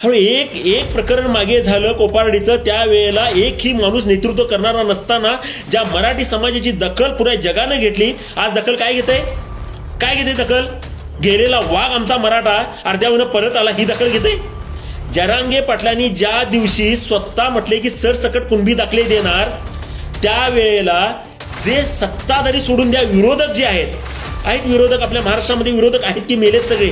हळू एक एक प्रकरण मागे झालं कोपारडीचं. त्यावेळेला एकही माणूस नेतृत्व करणारा नसताना ज्या मराठी समाजाची दखल पुऱ्या जगानं घेतली आज दखल काय घेते काय घेते दखल? गेलेला वाघ आमचा मराठा अर्ध्याहून परत आला ही दखल घेते जरांगे पाटलांनी ज्या दिवशी स्वतः म्हटले की सरसकट कुणबी दाखले देणार त्यावेळेला जे सत्ताधारी सोडून द्या विरोधक जे आहेत आहेत विरोधक आपल्या महाराष्ट्रामध्ये विरोधक आहेत की मेलेत सगळे?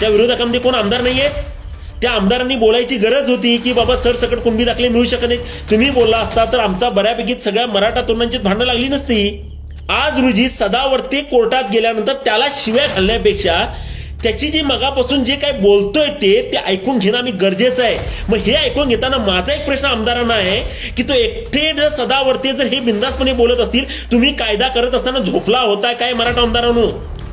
त्या विरोधकांमध्ये कोण आमदार नाही आहे त्या आमदारांनी बोलायची गरज होती की बाबा सरसकट कुणबी दाखले मिळू शकत नाहीत. तुम्ही बोलला असता तर आमचा बऱ्यापैकी सगळ्या मराठा तरुणांची भांडणं लागली नसती. आज रोजी सदावर्ती कोर्टात गेल्यानंतर त्याला शिव्या घालण्यापेक्षा त्याची जी मगापासून जे काय बोलतोय ते ते ऐकून घेणं आम्ही गरजेचं आहे. मग हे ऐकून घेताना माझा एक प्रश्न आमदारांना आहे की तो एकटे जर सदावर्ती जर हे बिंदासपणे बोलत असतील तुम्ही कायदा करत असताना झोपला होता काय मराठा आमदारांनो?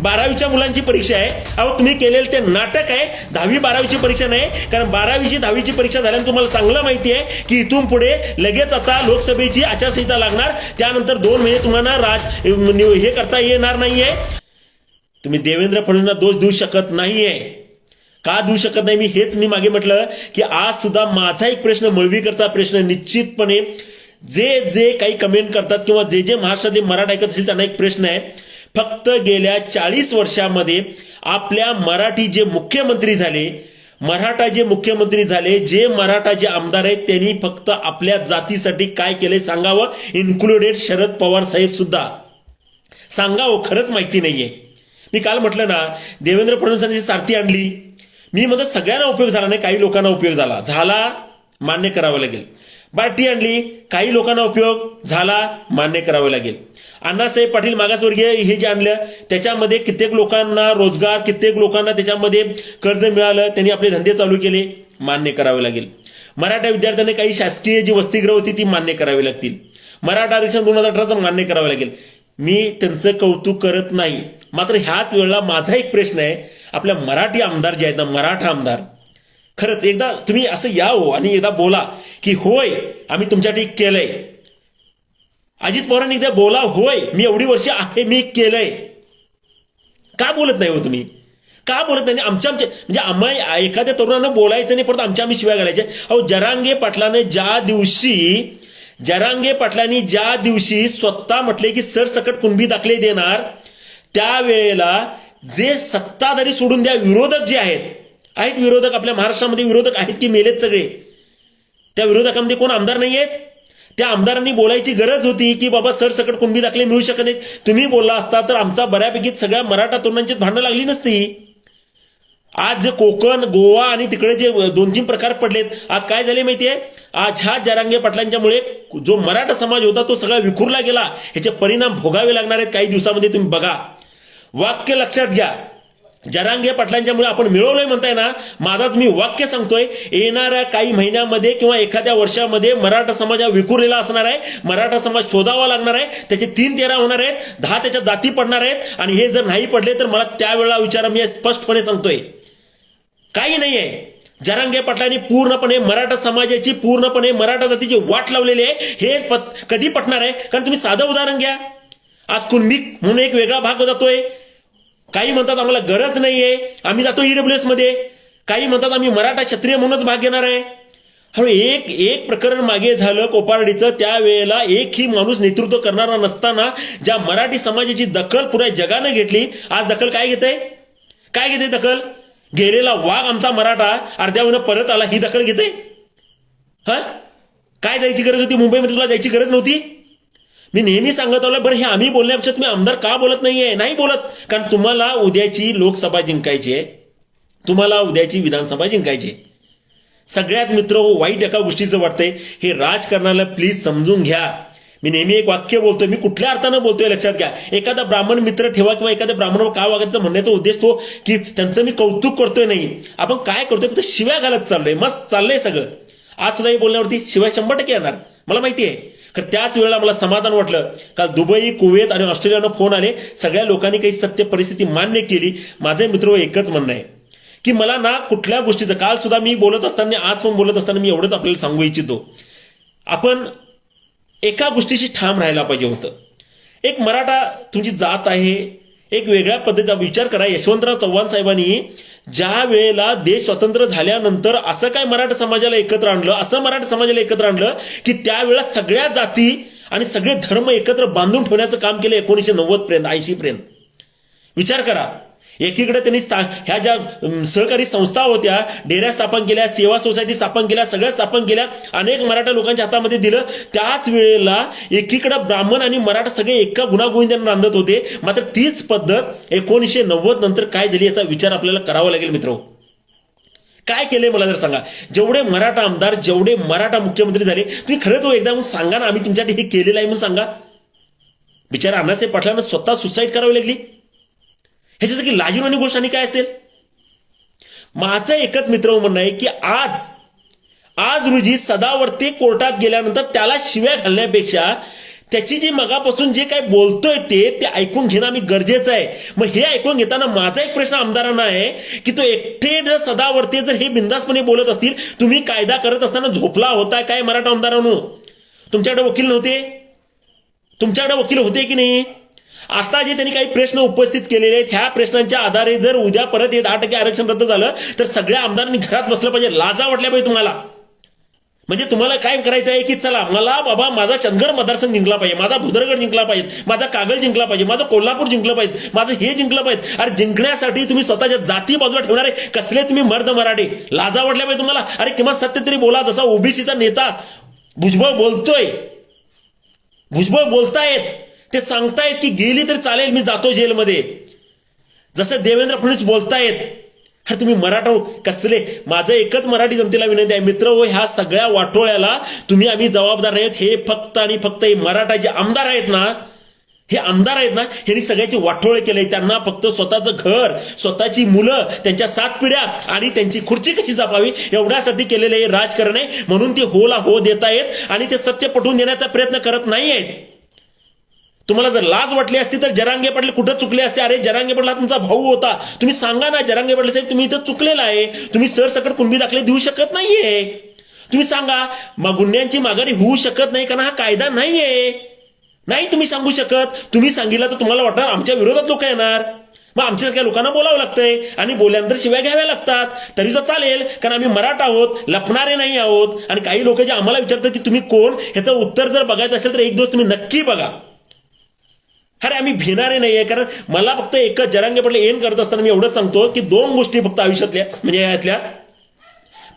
बारावीच्या मुलांची परीक्षा आहे. अहो तुम्ही केलेलं ते नाटक आहे. दहावी बारावीची परीक्षा नाही. कारण बारावीची दहावीची परीक्षा झाल्यानं तुम्हाला चांगलं माहिती आहे की इथून पुढे लगेच आता लोकसभेची आचारसंहिता लागणार. त्यानंतर दोन महिने तुम्हाला राज हे करता येणार नाहीये. तुम्ही देवेंद्र फडणवीसना दोष देऊ शकत नाहीये. का देऊ शकत नाही? मी हेच मी मागे म्हटलं की आज सुद्धा माझा एक प्रश्न मळवीकरचा प्रश्न निश्चितपणे जे जे काही कमेंट करतात किंवा जे जे महाराष्ट्रातील मराठा ऐकत असेल त्यांना एक प्रश्न आहे. फक्त गेल्या चाळीस वर्षामध्ये आपल्या मराठी जे मुख्यमंत्री झाले मराठा जे मुख्यमंत्री झाले जे मराठा जे आमदार आहेत त्यांनी फक्त आपल्या जातीसाठी काय केले सांगावं? इन्क्लुडेड शरद पवार साहेब सुद्धा. सांगावं खरंच माहिती नाहीये. मी काल म्हटलं ना देवेंद्र फडणवीसांची सारथी आणली मी म्हणतो सगळ्यांना उपयोग झाला नाही काही लोकांना उपयोग झाला. झाला मान्य करावं लागेल. बाटी आणली काही लोकांना उपयोग झाला मान्य करावं लागेल. अण्णासाहेब पाटील मागासवर्गीय हे जे आणलं त्याच्यामध्ये कित्येक लोकांना रोजगार कित्येक लोकांना त्याच्यामध्ये कर्ज मिळालं त्यांनी आपले धंदे चालू केले मान्य करावे लागेल. मराठा विद्यार्थ्यांना काही शासकीय जी वसतिगृह होती ती मान्य करावी लागतील. मराठा आरक्षण दोन हजार अठराचं मान्य करावं लागेल. मी त्यांचं कौतुक करत नाही. मात्र ह्याच वेळेला माझा एक प्रश्न आहे आपल्या मराठी आमदार जे आहेत ना मराठा आमदार खरंच एकदा तुम्ही असं या हो आणि एकदा बोला की होय आम्ही तुमच्यासाठी केलंय. अजित पवारांनी एकदा बोला होय मी एवढी वर्ष आहे मी केलंय. का बोलत नाही हो तुम्ही? का बोलत नाही? आमच्या आमच्या म्हणजे आम्हा एखाद्या तरुणांना बोलायचं नाही परत आमच्या आम्ही शिव्या घालायचे अहो जरांगे पाटलाने ज्या दिवशी जरांगे पाटलांनी ज्या दिवशी स्वतः म्हटले की सरसकट कुणबी दाखले देणार त्यावेळेला जे सत्ताधारी सोडून द्या विरोधक जे आहेत आहेत विरोधक आपल्या महाराष्ट्रामध्ये विरोधक आहेत की मेलेत सगळे? त्या विरोधकांमध्ये कोण आमदार नाही आहेत त्या आमदारांनी बोलायची गरज होती की बाबा सरसकट कुणबी दाखले मिळू शकत नाहीत. तुम्ही बोलला असता तर आमचा बऱ्यापैकी सगळ्या मराठा तरुणांची भांडणं लागली नसती. आज जे कोकण गोवा आणि तिकडे जे दोन तीन प्रकार पडलेत आज काय झाले माहितीये? आज ह्या जरांगे पाटलांच्यामुळे जो मराठा समाज होता तो सगळा विखुरला गेला. ह्याचे परिणाम भोगावे लागणार आहेत. काही दिवसामध्ये तुम्ही बघा. वाक्य लक्षात घ्या. जरांगे पाटलांच्यामुळे आपण मिळवलंय म्हणताय ना माझाच मी वाक्य सांगतोय. येणाऱ्या काही महिन्यामध्ये किंवा एखाद्या वर्षामध्ये मराठा समाज हा विखुरलेला असणार आहे मराठा समाज शोधावा लागणार आहे त्याचे तीन तेरा होणार आहेत दहा त्याच्या जाती पडणार आहेत आणि हे जर नाही पडले तर मला त्यावेळेला विचार मी स्पष्टपणे सांगतोय. काही नाहीये. जरांगे पाटलांनी पूर्णपणे मराठा समाजाची पूर्णपणे मराठा जातीची वाट लावलेली आहे. हे पत- कधी पटणार आहे? कारण तुम्ही साधं उदाहरण घ्या. आज कुणबी म्हणून एक वेगळा भाग जातोय. काही म्हणतात आम्हाला गरज नाहीये. आम्ही जातो ईडब्ल्यूएसमध्ये. काही म्हणतात आम्ही मराठा क्षत्रिय म्हणूनच भाग घेणार आहे. हळू एक एक प्रकरण मागे झालं कोपारडीचं त्यावेळेला एकही माणूस नेतृत्व करणारा नसताना ज्या मराठी समाजाची दखल पुऱ्या जगानं घेतली आज दखल काय घेते काय घेते दखल? गेलेला वाघ आमचा मराठा अर्ध्याहून परत आला ही दखल घेते हा? काय जायची गरज होती? मुंबईमध्ये तुला जायची गरज नव्हती? मी नेहमी सांगत आलो बरं हे आम्ही बोलण्यापेक्षा तुम्ही आमदार का बोलत नाहीये? नाही बोलत. कारण तुम्हाला उद्याची लोकसभा जिंकायची आहे. तुम्हाला उद्याची विधानसभा जिंकायची आहे. सगळ्यात मित्र हो वाईट एका गोष्टीचं वाटतंय. हे राजकारणाला प्लीज समजून घ्या. मी नेहमी एक वाक्य बोलतोय मी कुठल्या अर्थानं बोलतोय लक्षात घ्या. एखादा ब्राह्मण मित्र ठेवा किंवा एखाद्या ब्राह्मणावर का वागायचं म्हणण्याचा उद्देश तो की त्यांचं मी कौतुक करतोय नाही. आपण काय करतोय? फक्त शिव्या घालत चाललोय मस्त चाललंय सगळं. आज सुद्धा हे बोलण्यावरती शिवाय शंभर टक्के येणार. मला माहिती आहे तर त्याच वेळेला मला समाधान वाटलं. काल दुबई कुवेत आणि ऑस्ट्रेलियानं फोन आले. सगळ्या लोकांनी काही सत्य परिस्थिती मान्य केली. माझे मित्र हो, एकच म्हणणं आहे. की मला ना कुठल्या गोष्टीचं काल सुद्धा मी बोलत असताना आज पण बोलत असताना मी एवढंच आपल्याला सांगू इच्छितो. आपण एका गोष्टीशी ठाम राहायला पाहिजे होतं. एक मराठा तुमची जात आहे. एक वेगळ्या पद्धतीचा विचार करा. यशवंतराव चव्हाण साहेबांनी ज्या वेळेला देश स्वतंत्र झाल्यानंतर असं काय मराठा समाजाला एकत्र आणलं असं मराठा समाजाला एकत्र आणलं की त्यावेळेला सगळ्या जाती आणि सगळे धर्म एकत्र बांधून ठेवण्याचं काम केलं एकोणीशे नव्वद पर्यंत ऐंशी पर्यंत. विचार करा. एकीकडे त्यांनी स्था- ह्या ज्या सहकारी संस्था होत्या डेऱ्या स्थापन केल्या सेवा सोसायटी स्थापन केल्या सगळ्या स्थापन केल्या अनेक मराठा लोकांच्या हातामध्ये दिलं. त्याच वेळेला एकीकडे ब्राह्मण आणि मराठा सगळे एका गुणागोविंदाने नांदत होते. मात्र तीच पद्धत एकोणीसशे नव्वद नंतर काय झाली याचा विचार आपल्याला करावा लागेल मित्र. काय केलंय मला जर सांगा. जेवढे मराठा आमदार जेवढे मराठा मुख्यमंत्री झाले तुम्ही खरंच हो एकदा सांगा ना आम्ही तुमच्यासाठी हे केलेलं आहे म्हणून सांगा. बिचारा अण्णासाहेब पाटलांना स्वतः सुसाईड करावी लागली. ह्याच्यासाठी लाजीवानी गोष्ट आणि काय असेल? माझं एकच मित्र म्हणणं आहे की आज आज रोजी सदावर्ती कोर्टात गेल्यानंतर त्याला शिव्या घालण्यापेक्षा त्याची जी मगापासून जे काय बोलतोय ते ते ऐकून घेणं आम्ही गरजेचं आहे. मग हे ऐकून घेताना माझा एक प्रश्न आमदारांना आहे की तो एकटे जर सदावर्ती जर हे बिंदासपणे बोलत असतील तुम्ही कायदा करत असताना झोपला होता काय मराठा आमदारांनो? तुमच्याकडे वकील नव्हते? तुमच्याकडे वकील होते की नाही? आता जे त्यांनी काही प्रश्न उपस्थित केलेले आहेत ह्या प्रश्नांच्या आधारे जर उद्या परत हे दहा टक्के आरक्षण रद्द झालं तर सगळ्या आमदारांनी घरात बसलं पाहिजे. लाजा वाटल्या पाहिजे तुम्हाला. म्हणजे तुम्हाला काय करायचं आहे की चला मला बाबा माझा चंदगड मतदारसंघ जिंकला पाहिजे माझा भुदरगड जिंकला पाहिजे माझा कागल जिंकला पाहिजे माझं कोल्हापूर जिंकलं पाहिजे माझं हे जिंकलं पाहिजे. अरे जिंकण्यासाठी तुम्ही स्वतःच्या जाती बाजूला ठेवणारे कसले तुम्ही मर्द मराठे. लाजा वाटल्या पाहिजे तुम्हाला. अरे किमान सत्य तरी बोला जसा ओबीसीचा नेता भुजबळ बोलतोय. भुजबळ बोलतायत. ते सांगतायत की गेली तर चालेल मी जातो जेलमध्ये. जसं देवेंद्र फडणवीस बोलतायत अरे तुम्ही मराठा हो, कसले? माझं एकच मराठी जनतेला विनंती आहे मित्र हो ह्या सगळ्या वाटोळ्याला तुम्ही आम्ही जबाबदार आहेत. हे फक्त आणि फक्त हे मराठा जे आमदार आहेत ना हे आमदार आहेत ना ह्यांनी सगळ्याची वाटोळे केले. त्यांना फक्त स्वतःचं घर स्वतःची मुलं त्यांच्या सात पिढ्या आणि त्यांची खुर्ची कशी जपावी एवढ्यासाठी केलेलं हे राजकारण आहे. म्हणून ते होला हो, हो देत आहेत आणि ते सत्य पटवून देण्याचा प्रयत्न करत नाही आहेत तुम्हाला जर लाज वाटली असती तर जरांगे पाटील कुठं चुकले असते? अरे जरांगे पाटील हा तुमचा भाऊ होता. तुम्ही सांगा ना जरांगे पाटील साहेब तुम्ही इथं चुकलेला आहे. तुम्ही सरसकट कुंभी दाखले देऊ शकत नाहीये. तुम्ही सांगा गुन्ह्यांची माघारी होऊ शकत नाही कारण हा कायदा नाहीये. नाही तुम्ही सांगू शकत. तुम्ही सांगितलं तर तुम्हाला वाटणार आमच्या विरोधात लोक येणार. मग आमच्यासारख्या लोकांना बोलावं लागतंय. आणि बोलल्यानंतर शिव्या घ्याव्या लागतात. तरी तर चालेल कारण आम्ही मराठा आहोत लपणारे नाही आहोत. आणि काही लोक जे आम्हाला विचारतात की तुम्ही कोण ह्याचं उत्तर जर बघायचं असेल तर एक दिवस तुम्ही नक्की बघा. अरे आम्ही भिणारे नाहीये कारण मला फक्त एकच जरांगे पडले एन करत असताना मी एवढंच सांगतो की दोन गोष्टी फक्त आयुष्यातल्या म्हणजे यातल्या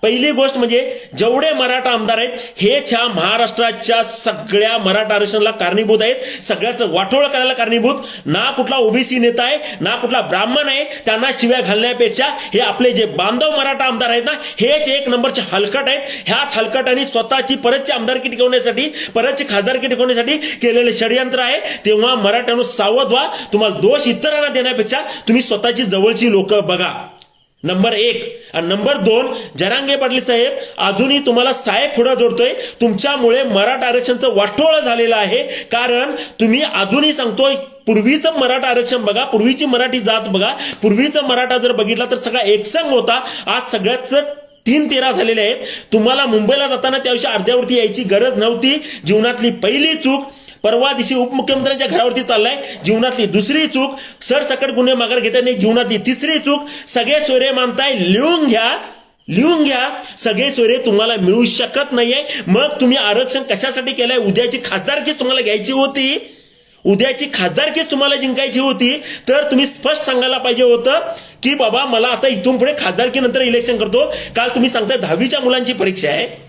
पहिली गोष्ट म्हणजे जेवढे मराठा आमदार आहेत हेच ह्या महाराष्ट्राच्या सगळ्या मराठा आरक्षणाला कारणीभूत आहेत. सगळ्याचं वाटोळ करायला कारणीभूत. ना कुठला ओबीसी नेता आहे ना कुठला ब्राह्मण आहे त्यांना शिव्या घालण्यापेक्षा हे आपले जे बांधव मराठा आमदार आहेत ना हेच एक नंबरचे हलकट आहेत. ह्याच हलकटाने स्वतःची परतची आमदारकी टिकवण्यासाठी परतची खासदारकी टिकवण्यासाठी केलेले षडयंत्र आहे. तेव्हा मराठ्यानं सावध व्हा. तुम्हाला दोष इतरांना देण्यापेक्षा तुम्ही स्वतःची जवळची लोक बघा. नंबर एक. आणि नंबर दोन जरांगे पाटील साहेब अजूनही तुम्हाला साहेब पुढे जोडतोय. तुमच्यामुळे मराठा आरक्षणचं वाटोळ झालेलं आहे. कारण तुम्ही अजूनही सांगतोय पूर्वीचं मराठा आरक्षण बघा पूर्वीची मराठी जात बघा. पूर्वीचं मराठा जर बघितला तर सगळा एकसंग होता. आज सगळ्याच तीन तेरा झालेले आहेत. तुम्हाला मुंबईला जाताना त्याविषयी अर्ध्यावरती यायची गरज नव्हती. जीवनातली पहिली चूक परवा दिवशी उपमुख्यमंत्र्यांच्या घरावरती चाललाय जीवनातली दुसरी चूक सरसकट गुन्हे माघार घेताना जीवनातली तिसरी चूक सगळे सोयरे मानताय लिहून घ्या लिहून घ्या सगळे सोयरे तुम्हाला मिळू शकत नाहीये. मग तुम्ही आरक्षण कशासाठी केलंय? उद्याची खासदारकीच तुम्हाला घ्यायची होती. उद्याची खासदारकीच तुम्हाला जिंकायची होती. तर तुम्ही स्पष्ट सांगायला पाहिजे होतं की बाबा मला आता इथून पुढे खासदारकीनंतर इलेक्शन करतो. काल तुम्ही सांगता दहावीच्या मुलांची परीक्षा आहे.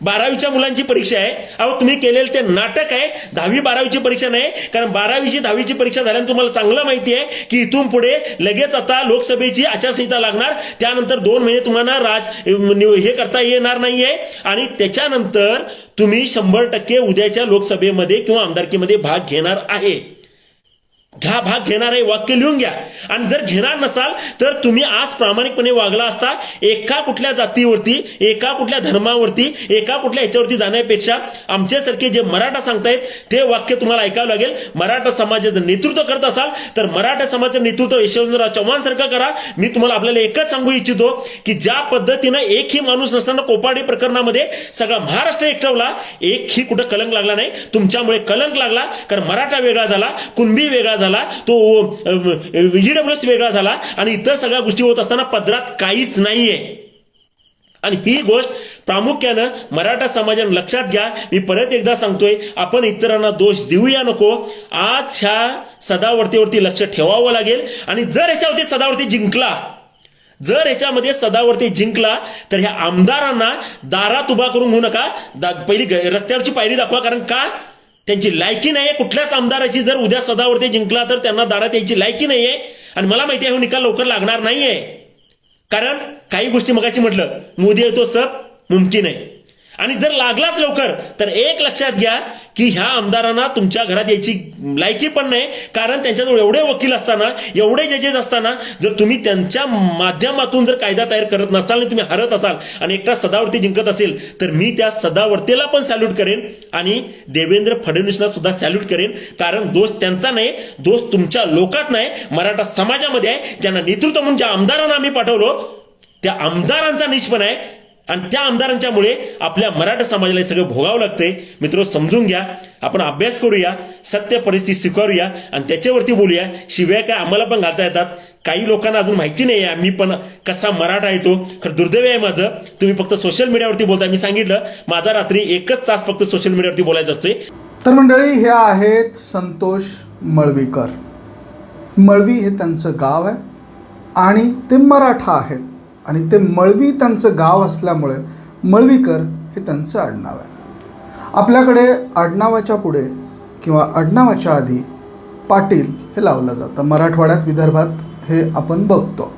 बारावीच्या मुलांची परीक्षा आहे. अहो तुम्ही केलेलं ते नाटक आहे. दहावी बारावीची परीक्षा नाही. कारण बारावीची दहावीची परीक्षा झाल्यानंतर तुम्हाला चांगलं माहिती आहे की इथून पुढे लगेच आता लोकसभेची आचारसंहिता लागणार. त्यानंतर दोन महिने तुम्हाला राज हे करता येणार नाहीये. आणि त्याच्यानंतर तुम्ही शंभर टक्के उद्याच्या लोकसभेमध्ये किंवा आमदारकीमध्ये भाग घेणार आहे. हा भाग घेणार आहे वाक्य लिहून घ्या. आणि जर घेणार नसाल तर तुम्ही आज प्रामाणिकपणे वागला असता एका कुठल्या जातीवरती एका कुठल्या धर्मावरती एका कुठल्या ह्याच्यावरती जाण्यापेक्षा आमच्यासारखे जे मराठा सांगतायत ते वाक्य तुम्हाला ऐकावं लागेल. मराठा समाजाचं नेतृत्व करत असाल तर मराठा समाजाचं नेतृत्व यशवंतराव चव्हाण सारखं करा. मी तुम्हाला आपल्याला एकच सांगू इच्छितो की ज्या पद्धतीनं एकही माणूस नसताना कोपाडी प्रकरणामध्ये सगळा महाराष्ट्र एकटवला एकही कुठं कलंक लागला नाही. तुमच्यामुळे कलंक लागला कारण मराठा वेगळा झाला कुणबी वेगळा झाला. झाला तो व्हीजीडब्ल्यूएस वेगळा झाला आणि इतर सगळ्या गोष्टी होत असताना पदरात काहीच नाहीये. आणि ही गोष्ट प्रामुख्यानं मराठा समाजानं लक्षात घ्या. मी परत एकदा सांगतोय आपण इतरांना दोष देऊया नको. आज ह्या सदावर्तीवरती लक्ष ठेवावं लागेल. आणि जर ह्याच्यावरती सदावर्ती जिंकला जर ह्याच्यामध्ये सदावर्ती जिंकला तर ह्या आमदारांना दारात उभा करून घेऊ नका. पहिली रस्त्यावरची पायरी दाखवा. कारण का? त्यांची लायकी नाहीये. कुठल्याच आमदाराची जर उद्या सदावरती जिंकला तर त्यांना दारात यायची लायकी नाहीये. आणि मला माहिती आहे निकाल लवकर लागणार नाहीये. कारण काही गोष्टी मगाशी म्हटलं मोदी येतो सब मुमकिन आहे आणि जर लागलाच लवकर तर एक लक्षात घ्या की ह्या आमदारांना तुमच्या घरात यायची लायकी पण नाही कारण त्यांच्याजवळ एवढे वकील असताना एवढे जजेस असताना जर तुम्ही त्यांच्या माध्यमातून जर कायदा तयार करत नसाल आणि तुम्ही हरत असाल आणि एकटा सदावर्ती जिंकत असेल तर मी त्या सदावर्तीला पण सॅल्यूट करेन आणि देवेंद्र फडणवीसला सुद्धा सॅल्यूट करेन. कारण दोष त्यांचा नाही दोष तुमच्या लोकात नाही मराठा समाजामध्ये आहे. ज्यांना नेतृत्व म्हणून ज्या आमदारांना आम्ही पाठवलो त्या आमदारांचा निष्पण आहे. आणि त्या आमदारांच्यामुळे आपल्या मराठा समाजाला हे सगळं भोगावं लागतंय. मित्र समजून घ्या. आपण अभ्यास करूया सत्य परिस्थिती स्वीकारूया आणि त्याच्यावरती बोलूया. शिवाय काय आम्हाला पण घालता येतात. काही लोकांना अजून माहिती नाही आहे मी पण कसा मराठा येतो. खरं दुर्दैव आहे माझं. तुम्ही फक्त सोशल मीडियावरती बोलताय. मी सांगितलं माझा रात्री एकच तास फक्त सोशल मीडियावरती बोलायचं असतोय. तर मंडळी हे आहेत संतोष मळवीकर. मळवी हे त्यांचं गाव आहे आणि ते मराठा आहेत. आणि ते मळवी त्यांचं गाव असल्यामुळे मळवीकर हे त्यांचं आडनाव आहे. आपल्याकडे आडनावाच्या पुढे किंवा आडनावाच्या आधी पाटील हे लावलं जातं. मराठवाड्यात विदर्भात हे आपण बघतो.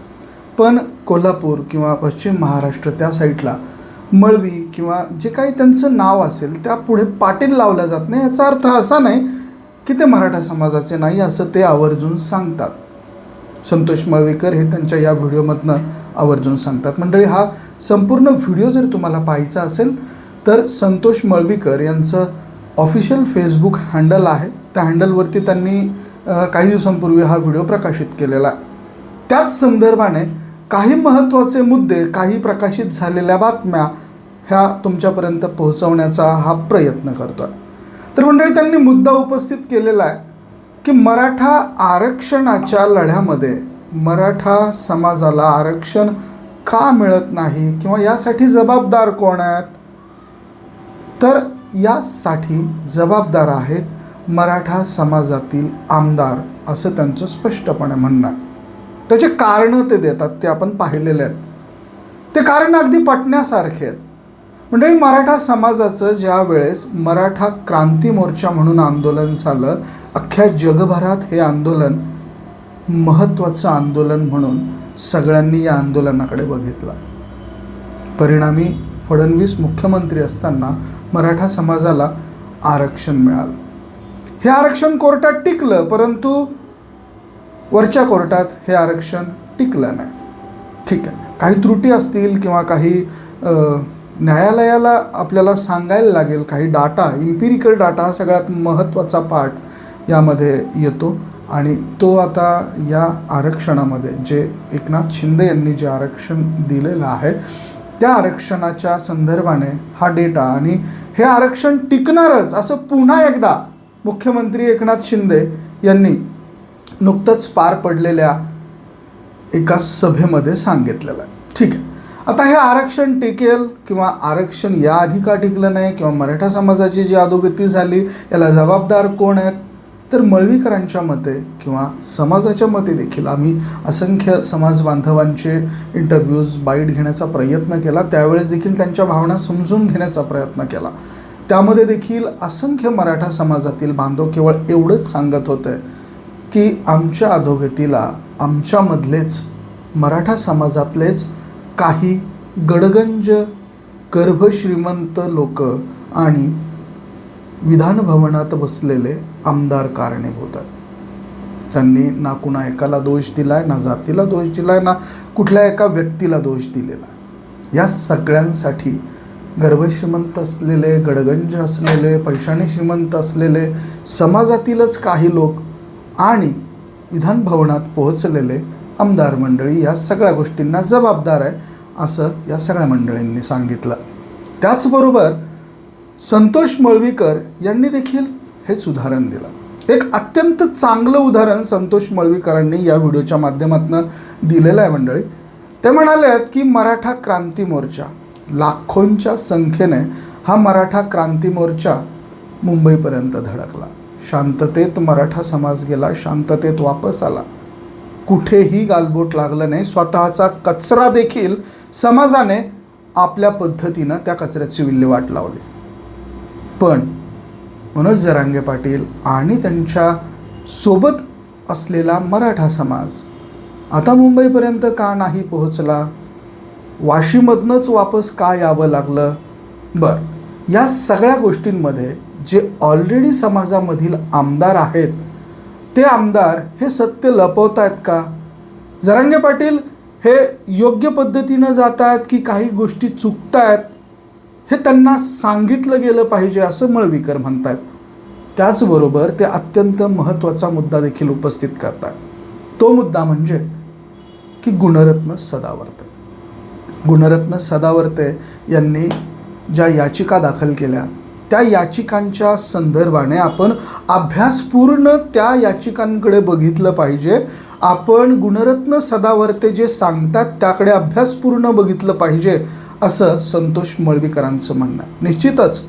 पण कोल्हापूर किंवा पश्चिम महाराष्ट्र त्या साईडला मळवी किंवा जे काही त्यांचं नाव असेल त्या पुढे पाटील लावलं जात नाही. याचा अर्थ असा नाही की ते मराठा समाजाचे नाही असं ते आवर्जून सांगतात. संतोष मळवीकर हे त्यांच्या या व्हिडिओमधनं आवर्जून सांगतात. मंडळी हा संपूर्ण व्हिडिओ जर तुम्हाला पाहायचा असेल तर संतोष मळवीकर यांचं ऑफिशियल फेसबुक हँडल आहे. त्या हँडलवरती त्यांनी काही दिवसांपूर्वी हा व्हिडिओ प्रकाशित केलेला आहे. त्याच संदर्भाने काही महत्त्वाचे मुद्दे काही प्रकाशित झालेल्या बातम्या ह्या तुमच्यापर्यंत पोहोचवण्याचा हा प्रयत्न करतो आहे तर मंडळी त्यांनी मुद्दा उपस्थित केलेला आहे की मराठा आरक्षणाच्या लढ्यामध्ये मराठा समाजाला आरक्षण का मिळत नाही किंवा यासाठी जबाबदार कोण आहेत? तर यासाठी जबाबदार आहेत मराठा समाजातील आमदार असं त्यांचं स्पष्टपणे म्हणणं आहे. त्याचे कारणं ते देतात ते आपण पाहिलेले आहेत. ते कारण अगदी पटण्यासारखे आहेत. मंडळी मराठा समाजाचं ज्या वेळेस मराठा क्रांती मोर्चा म्हणून आंदोलन झालं अख्ख्या जगभरात हे आंदोलन महत्त्वाचं आंदोलन म्हणून सगळ्यांनी या आंदोलनाकडे बघितलं. परिणामी फडणवीस मुख्यमंत्री असताना मराठा समाजाला आरक्षण मिळालं. हे आरक्षण कोर्टात टिकलं परंतु वरच्या कोर्टात हे आरक्षण टिकलं नाही. ठीक आहे. काही त्रुटी असतील किंवा काही न्यायालयाला आपल्याला सांगायला लागेल काही डाटा इम्पिरिकल डाटा हा सगळ्यात महत्त्वाचा पार्ट यामध्ये येतो. आणि तो आता या आरक्षणामध्ये जे एकनाथ शिंदे यांनी जे आरक्षण दिलेलं आहे त्या आरक्षणाच्या संदर्भाने हा डेटा आणि हे आरक्षण टिकणारच असं पुन्हा एकदा मुख्यमंत्री एकनाथ शिंदे यांनी नुकतंच पार पडलेल्या एका सभेमध्ये सांगितलेलं आहे. ठीक आहे. आता हे आरक्षण टिकेल किंवा आरक्षण याआधी का टिकलं नाही किंवा मराठा समाजाची जी अधोगती झाली याला जबाबदार कोण आहेत? तर मळवीकरांच्या मते किंवा समाजाच्या मते देखील आम्ही असंख्य समाज बांधवांचे इंटरव्ह्यूज बाईट घेण्याचा प्रयत्न केला. त्यावेळेस देखील त्यांच्या भावना समजून घेण्याचा प्रयत्न केला. त्यामध्ये देखील असंख्य मराठा समाजातील बांधव केवळ एवढंच सांगत होते की आमच्या अधोगतीला आमच्यामधलेच मराठा समाजातलेच काही गडगंज गर्भश्रीमंत लोक आणि विधानभवनात बसलेले आमदार कारणीभूत आहेत त्यांनी ना कुणा एकाला दोष दिलाय ना जातीला दोष दिलाय ना कुठल्या एका व्यक्तीला दोष दिलेला आहे. या सगळ्यांसाठी गर्भश्रीमंत असलेले गडगंज असलेले पैशाने श्रीमंत असलेले समाजातीलच काही लोक आणि विधानभवनात पोहोचलेले आमदार मंडळी या सगळ्या गोष्टींना जबाबदार आहे असं या सगळ्या मंडळींनी सांगितलं त्याचबरोबर संतोष मळवीकर यांनी देखील हेच उदाहरण दिलं. एक अत्यंत चांगलं उदाहरण संतोष मळवीकरांनी या व्हिडिओच्या माध्यमातून दिलेलं आहे मंडळी. ते म्हणाले आहेत की मराठा क्रांती मोर्चा लाखोंच्या संख्येने हा मराठा क्रांती मोर्चा मुंबईपर्यंत धडकला. शांततेत मराठा समाज गेला शांततेत वापस आला. कुठेही गालबोट लागलं नाही स्वतःचा कचरा देखील समाजाने आपल्या पद्धतीनं त्या कचऱ्याची विल्हेवाट लावली. पण मनोज जरांगे पाटील आणि त्यांच्यासोबत असलेला मराठा समाज. आता मुंबईपर्यंत का नाही पोहोचला? वाशीमधनंच वापस का यावं लागलं? बर या सगळ्या गोष्टींमध्ये जे ऑलरेडी समाजामधील आमदार आहेत ते आमदार हे सत्य लपवत आहेत का? जरांगे पाटील हे योग्य पद्धतीनं जात आहेत की काही गोष्टी चुकत आहेत हे त्यांना सांगितलं गेलं पाहिजे असं मळवीकर म्हणतात त्याचबरोबर ते अत्यंत महत्त्वाचा मुद्दा देखील उपस्थित करतात. तो मुद्दा म्हणजे की गुणरत्न सदावर्ते. गुणरत्न सदावर्ते यांनी ज्या याचिका दाखल केल्या त्या याचिकांच्या संदर्भाने आपण अभ्यासपूर्ण त्या याचिकांकडे बघितलं पाहिजे. आपण गुणरत्न सदावर्ते जे सांगतात त्याकडे अभ्यासपूर्ण बघितलं पाहिजे. असं संतोष मळवीकरांचं म्हणणं आहे. निश्चितच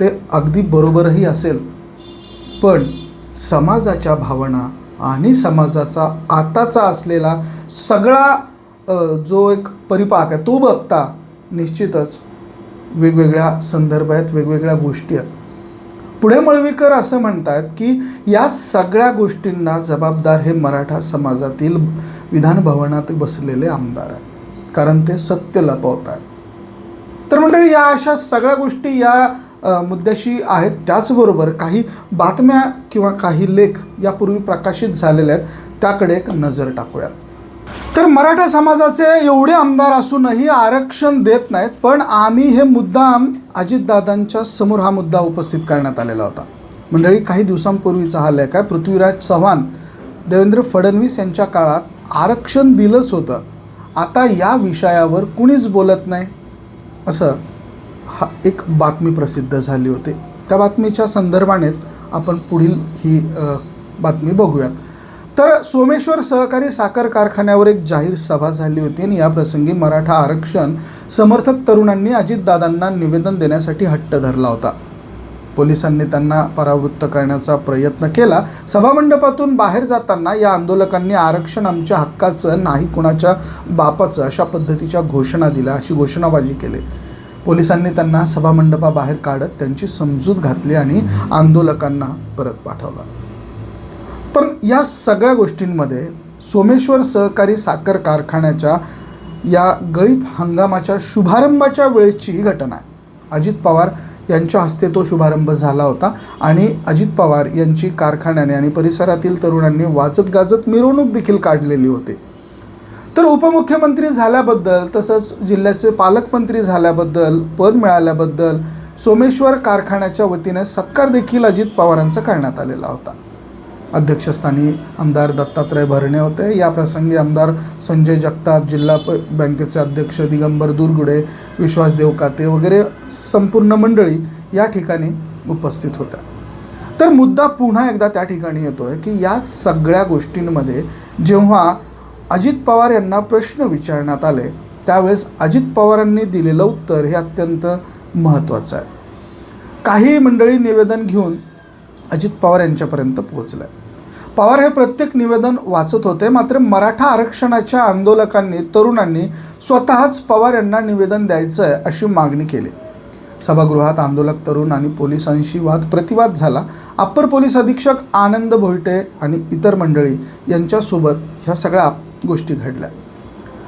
ते अगदी बरोबरही असेल. पण समाजाच्या भावना आणि समाजाचा आताचा असलेला सगळा जो एक परिपाक आहे तो बघता निश्चितच वेगवेगळ्या संदर्भ आहेत वेगवेगळ्या गोष्टी आहेत. पुढे मळवीकर असं म्हणतात की या सगळ्या गोष्टींना जबाबदार हे मराठा समाजातील विधान भवनात बसलेले आमदार आहेत. कारण ते सत्य लपवत आहेत तर मंडळी या अशा सगळ्या गोष्टी या मुद्द्याशी आहेत. त्याचबरोबर काही बातम्या किंवा काही लेख यापूर्वी प्रकाशित झालेले आहेत. त्याकडे एक नजर टाकूया. तर मराठा समाजाचे एवढे आमदार असूनही आरक्षण देत नाहीत पण आम्ही हे मुद्दाम अजितदादांच्या समोर हा मुद्दा उपस्थित करण्यात आलेला होता. मंडळी काही दिवसांपूर्वीचा हा लेख आहे. पृथ्वीराज चव्हाण देवेंद्र फडणवीस यांच्या काळात आरक्षण दिलंच होतं. आता या विषयावर कुणीच बोलत नाही. असं हा एक बातमी प्रसिद्ध झाली होती. त्या बातमीच्या संदर्भानेच आपण पुढील ही बातमी बघूयात. तर सोमेश्वर सहकारी साखर कारखान्यावर एक जाहीर सभा झाली होती आणि या प्रसंगी मराठा आरक्षण समर्थक तरुणांनी अजितदादांना निवेदन देण्यासाठी हट्ट धरला होता. पोलिसांनी त्यांना परावृत्त करण्याचा प्रयत्न केला. सभामंडपातून बाहेर जाताना या आंदोलकांनी आरक्षण आमच्या हक्काचं नाही कुणाच्या बापाचं अशा पद्धतीच्या घोषणा दिल्या अशी घोषणाबाजी केली. पोलिसांनी त्यांना सभामंडपाबाहेर काढत त्यांची समजूत घातली आणि आंदोलकांना परत पाठवलं. पण या सगळ्या गोष्टींमध्ये सोमेश्वर सहकारी साखर कारखान्याच्या या गळीप हंगामाच्या शुभारंभाच्या वेळेची ही घटना आहे. अजित पवार यांच्या हस्ते तो शुभारंभ झाला होता. आणि अजित पवार यांची कारखान्याने आणि परिसरातील तरुणांनी वाजत गाजत मिरवणूक देखील काढलेली होती. तर उपमुख्यमंत्री झाल्याबद्दल तसंच जिल्ह्याचे पालकमंत्री झाल्याबद्दल पद मिळाल्याबद्दल सोमेश्वर कारखान्याच्या वतीने सत्कार देखील अजित पवारांचा करण्यात आलेला होता. अध्यक्षस्थानी आमदार दत्तात्रय भरणे होते. या प्रसंगी आमदार संजय जगताप जिल्हा प बँकेचे अध्यक्ष दिगंबर दुर्गुडे विश्वास देवकाते वगैरे संपूर्ण मंडळी या ठिकाणी उपस्थित होत्या. तर मुद्दा पुन्हा एकदा त्या ठिकाणी येतोय की या सगळ्या गोष्टींमध्ये जेव्हा अजित पवार यांना प्रश्न विचारण्यात आले त्यावेळेस अजित पवारांनी दिलेलं उत्तर हे अत्यंत महत्त्वाचं आहे. काही मंडळी निवेदन घेऊन अजित पवार यांच्यापर्यंत पोहोचलं आहे पवार हे प्रत्येक निवेदन वाचत होते मात्र मराठा आरक्षणाच्या आंदोलकांनी तरुणांनी स्वतःच पवार यांना निवेदन द्यायचं आहे अशी मागणी केली. सभागृहात आंदोलक तरुण आणि पोलिसांशी वाद प्रतिवाद झाला. अप्पर पोलीस अधीक्षक आनंद भोईटे आणि इतर मंडळी यांच्यासोबत ह्या सगळ्या गोष्टी घडल्या.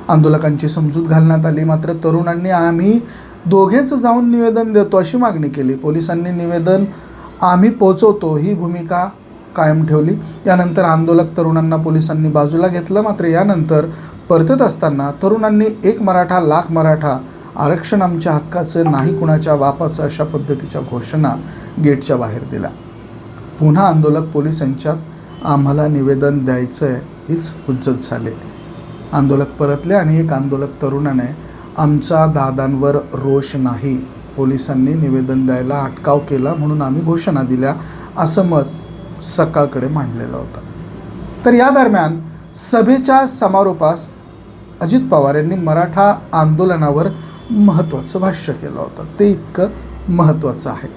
आंदोलकांची समजूत घालण्यात आली मात्र तरुणांनी आम्ही दोघेच जाऊन निवेदन देतो अशी मागणी केली. पोलिसांनी निवेदन आम्ही पोचवतो ही भूमिका कायम ठेवली. यानंतर आंदोलक तरुणांना पोलिसांनी बाजूला घेतलं. मात्र यानंतर परतत असताना तरुणांनी एक मराठा लाख मराठा आरक्षण आमच्या हक्काचं नाही कुणाच्या वापाचं अशा पद्धतीच्या घोषणा गेटच्या बाहेर दिल्या. पुन्हा आंदोलक पोलिसांच्या आम्हाला निवेदन द्यायचं आहे हीच हुज्जत झाली. आंदोलक परतले आणि एक आंदोलक तरुणाने आमचा दादांवर रोष नाही पोलिसांनी निवेदन द्यायला अटकाव केला म्हणून आम्ही घोषणा दिल्या. असं मत सकाळकडे मांडलेला होता. तर या दरम्यान सभेच्या समारोपास अजित पवार यांनी मराठा आंदोलनावर महत्त्वाचं भाष्य केलं होतं. ते इतकं महत्त्वाचं आहे.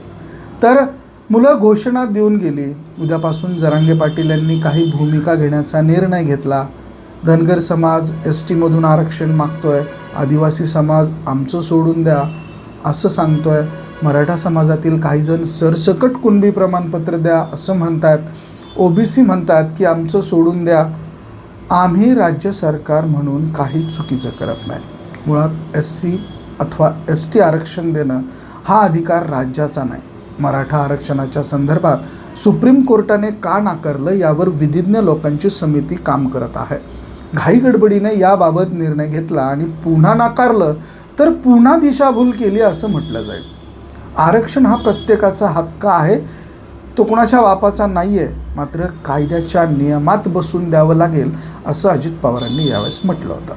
तर मुलं घोषणा देऊन गेली. उद्यापासून जरांगे पाटील यांनी काही भूमिका घेण्याचा निर्णय घेतला. धनगर समाज एस टीमधून आरक्षण मागतोय. आदिवासी समाज आमचं सोडून द्या. असं सांगतोय. मराठा समाजातील काही जण सरसकट कुणबी प्रमाणपत्र द्या असं म्हणतात. ओबीसी म्हणतात की आमचं सोडून द्या. आम्ही राज्य सरकार म्हणून काही चुकीचं करत नाही. मुळात एस सी अथवा एस टी आरक्षण देणं हा अधिकार राज्याचा नाही. मराठा आरक्षणाच्या संदर्भात सुप्रीम कोर्टाने का नाकारलं यावर विधिज्ञ लोकांची समिती काम करत आहे. घाई गडबडीने याबाबत निर्णय घेतला आणि पुन्हा नाकारलं तर पुन्हा दिशाभूल केली असं म्हटलं जाईल. आरक्षण हा प्रत्येकाचा हक्क आहे. तो कोणाच्या बापाचा नाही आहे मात्र कायद्याच्या नियमात बसून द्यावं लागेल असं अजित पवारांनी यावेळेस म्हटलं होतं.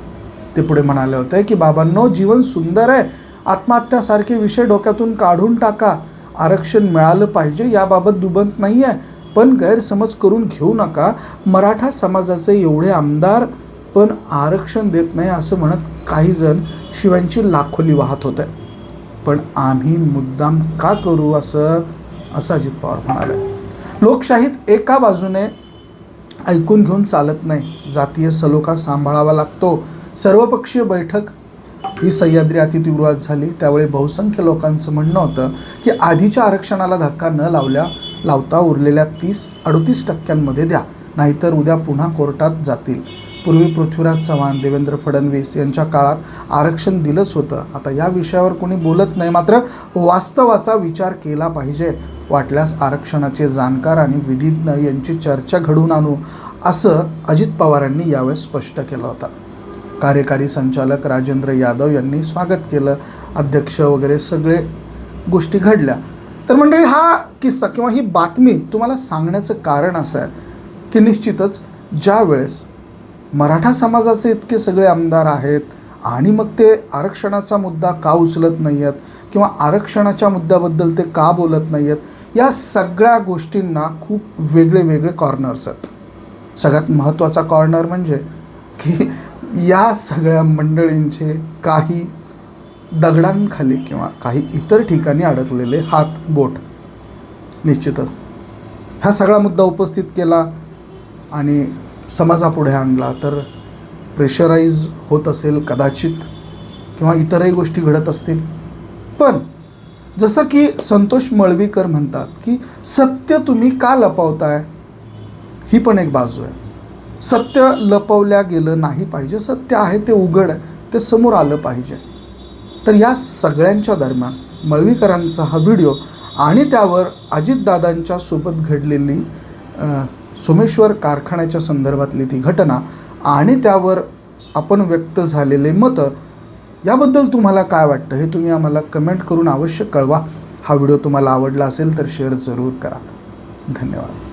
ते पुढे म्हणाले होते की बाबांनो जीवन सुंदर आहे. आत्महत्यासारखे विषय डोक्यातून काढून टाका. आरक्षण मिळालं पाहिजे याबाबत दुबंत नाही आहे पण गैरसमज करून घेऊ नका. मराठा समाजाचे एवढे आमदार पण आरक्षण देत नाही असं म्हणत काहीजण शिवांची लाखोली वाहत होते. पण आम्ही मुद्दाम का करू असं असं अजित पवार म्हणाले. लोकशाहीत एका बाजूने ऐकून घेऊन चालत नाही जातीय सलोखा सांभाळावा लागतो. सर्वपक्षीय बैठक ही सह्याद्री अतिथीगृहात झाली. त्यावेळी बहुसंख्य लोकांचं म्हणणं होतं की आधीच्या आरक्षणाला धक्का न लावल्या लावता उरलेल्या तीस अडतीस टक्क्यांमध्ये द्या नाहीतर उद्या पुन्हा कोर्टात जातील. पूर्वी पृथ्वीराज चव्हाण देवेंद्र फडणवीस यांच्या काळात आरक्षण दिलंच होतं. आता या विषयावर कोणी बोलत नाही मात्र वास्तवाचा विचार केला पाहिजे वाटल्यास आरक्षणाचे जाणकार आणि विधिज्ञ यांची चर्चा घडून आणू असं अजित पवारांनी यावेळेस स्पष्ट केलं होतं. कार्यकारी संचालक राजेंद्र यादव यांनी स्वागत केलं. अध्यक्ष वगैरे सगळे गोष्टी घडल्या. तर मंडळी हा किस्सा किंवा ही बातमी तुम्हाला सांगण्याचं कारण असं आहे की निश्चितच ज्या वेळेस मराठा समाजाचे इतके सगळे आमदार आहेत आणि मग ते आरक्षणाचा मुद्दा का उचलत नाही आहेत किंवा आरक्षणाच्या मुद्द्याबद्दल ते का बोलत नाही आहेत या सगळ्या गोष्टींना खूप वेगळे वेगळे कॉर्नर्स आहेत. सगळ्यात महत्त्वाचा कॉर्नर म्हणजे की या सगळ्या मंडळींचे काही दगडांखाली किंवा काही इतर ठिकाणी अडकलेले हात बोट. निश्चितच. हा सगळा मुद्दा उपस्थित केला आणि समाजापुढे आणला तर प्रेशराईज होत असेल कदाचित किंवा इतरही गोष्टी घडत असतील. पण जसं की संतोष मळवीकर म्हणतात की सत्य तुम्ही का लपवताय? ही पण एक बाजू आहे. सत्य लपवल्या गेलं नाही पाहिजे. सत्य आहे ते उघड आहे ते समोर आलं पाहिजे. तर या सगळ्यांच्या दरम्यान मळवीकरांचा हा व्हिडिओ आणि त्यावर अजितदादांच्या सोबत घडलेली सोमेश्वर कारखान्याच्या संदर्भातली ती घटना आणि त्यावर आपण व्यक्त झालेले मतं याबद्दल तुम्हाला काय वाटतं? हे तुम्ही आम्हाला कमेंट करून अवश्य कळवा. हा व्हिडिओ तुम्हाला आवडला असेल तर शेअर जरूर करा. धन्यवाद.